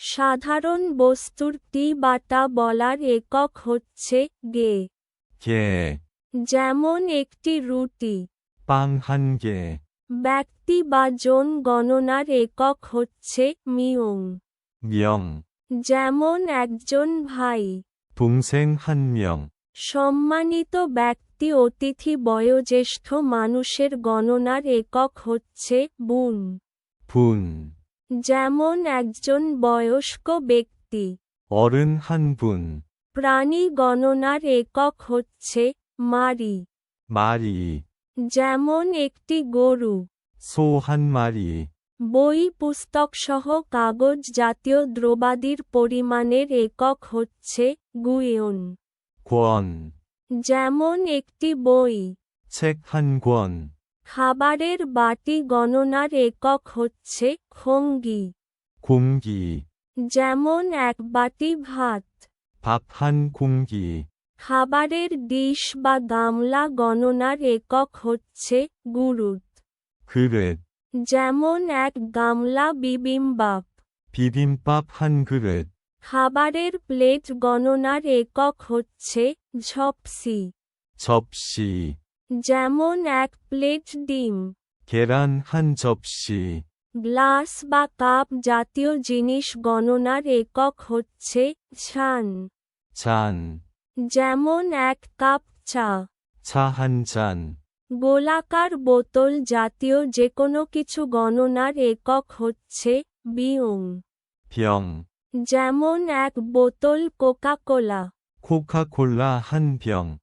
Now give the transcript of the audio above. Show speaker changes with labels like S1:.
S1: সাধারণ বস্তুর টি বাটা বলার একক হচ্ছে গে
S2: 개,
S1: যেমন একটি রুটি
S2: 빵 한 개,
S1: ব্যক্তি বা জন গণনার একক হচ্ছে মিয়ং
S2: 명,
S1: যেমন একজন ভাই
S2: 동생 한 명,
S1: সম্মানিত ব্যক্তি অতিথি বয়োজ্যেষ্ঠ মানুষের গণনার একক হচ্ছে বুন
S2: 분,
S1: যেমন একজন বয়স্ক ব্যক্তি
S2: 어른 한 분,
S1: প্রাণী গণনার একক হচ্ছে মারি
S2: 마리,
S1: যেমন একটি গরু
S2: 소 한 마리,
S1: বই পুস্তকসহ কাগজ জাতীয় দ্রব্যাদির পরিমাণের একক হচ্ছে গুয়ন
S2: 권,
S1: যেমন একটি বই
S2: 책 한 권,
S1: খাবারের বাটি গণনার একক হচ্ছে খঙ্গি
S2: 공기,
S1: যেমন এক বাটি ভাত
S2: 밥 한 공기,
S1: খাবারের ডিশ বা গামলা গণনার একক হচ্ছে গুরুত
S2: 그릇,
S1: যেমন এক গামলা বিবিম্বাপ
S2: 비빔밥 한 그릇,
S1: খাবারের প্লেট গণনার একক হচ্ছে ঝপসি
S2: 접시,
S1: যেমন এক প্লেট ডিম
S2: 계란 한 접시,
S1: গ্লাস বা কাপ জাতীয় জিনিস গণনার একক হচ্ছে ছান
S2: 잔,
S1: যেমন এক কাপ চা
S2: 차 한 잔,
S1: গোলাকার বোতল জাতীয় যে কোনো কিছু গণনার একক হচ্ছে বিয়ং
S2: 병,
S1: যেমন এক বোতল কোকা কোলা
S2: 코카콜라 한 병,